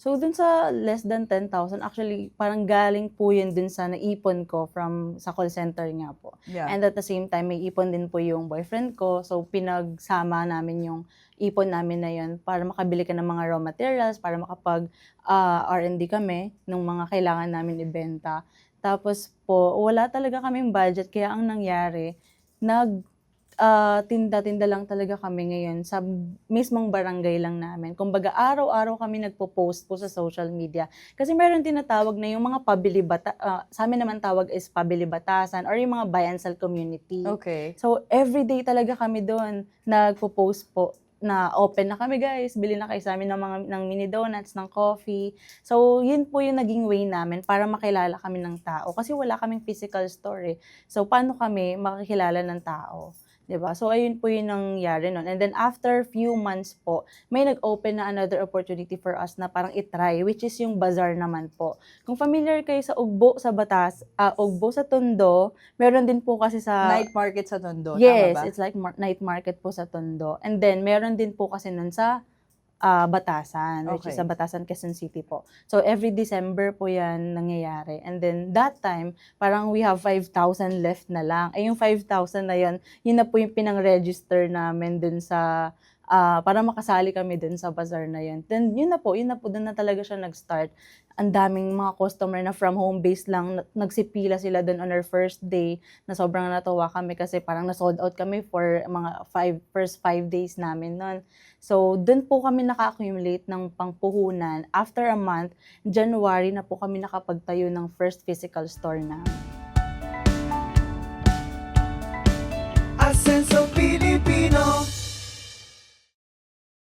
So, dun sa less than 10,000, actually, parang galing po yun dun sa naipon ko from sa call center nga po. Yeah. And at the same time, may ipon din po yung boyfriend ko. So, pinagsama namin yung ipon namin na yun para makabili ka ng mga raw materials, para makapag ah, R&D kami ng mga kailangan namin ibenta. Tapos po, wala talaga kaming budget. Kaya ang nangyari, nag ah, tinda-tinda lang talaga kami ngayon sa mismong barangay lang namin. Kumbaga, araw-araw kami nagpo-post po sa social media. Kasi meron tinatawag na yung mga pabili bata, ah, sa amin naman tawag is pabili batasan or yung mga bayansal community. Okay. So, everyday talaga kami doon nagpo-post po na open na kami guys, bili na kayo sa amin ng mga ng mini donuts, ng coffee. So, yun po yung naging way namin para makilala kami ng tao kasi wala kaming physical store. eh. So, paano kami makikilala ng tao? 'Di ba? So, ayun po yung nangyari nun. And then, after few months po, may nag-open na another opportunity for us na parang itry, which is yung bazaar naman po. Kung familiar kayo sa Ugbo sa Batas, ah, Ugbo sa Tondo, meron din po kasi sa... Night market sa Tondo, Yes, tama ba? it's like mar- night market po sa Tondo. And then, meron din po kasi nun sa ah, Batasan, which is Okay. sa Batasan, Quezon City po. So, every December po yan nangyayari. And then, that time, parang we have 5,000 left na lang. Eh, yung 5,000 na yan, yun na po yung pinang-register namin dun sa, ah, para makasali kami dun sa bazaar na yun. Then, yun na po, yun na po, dun na talaga siya nag-start. Ang daming mga customer na from home base lang, na- nagsipila sila dun on our first day, na sobrang natuwa kami kasi parang na-sold out kami for mga five, first five days namin nun. So, dun po kami naka-accumulate ng pangpuhunan. After a month, January na po kami nakapagtayo ng first physical store na.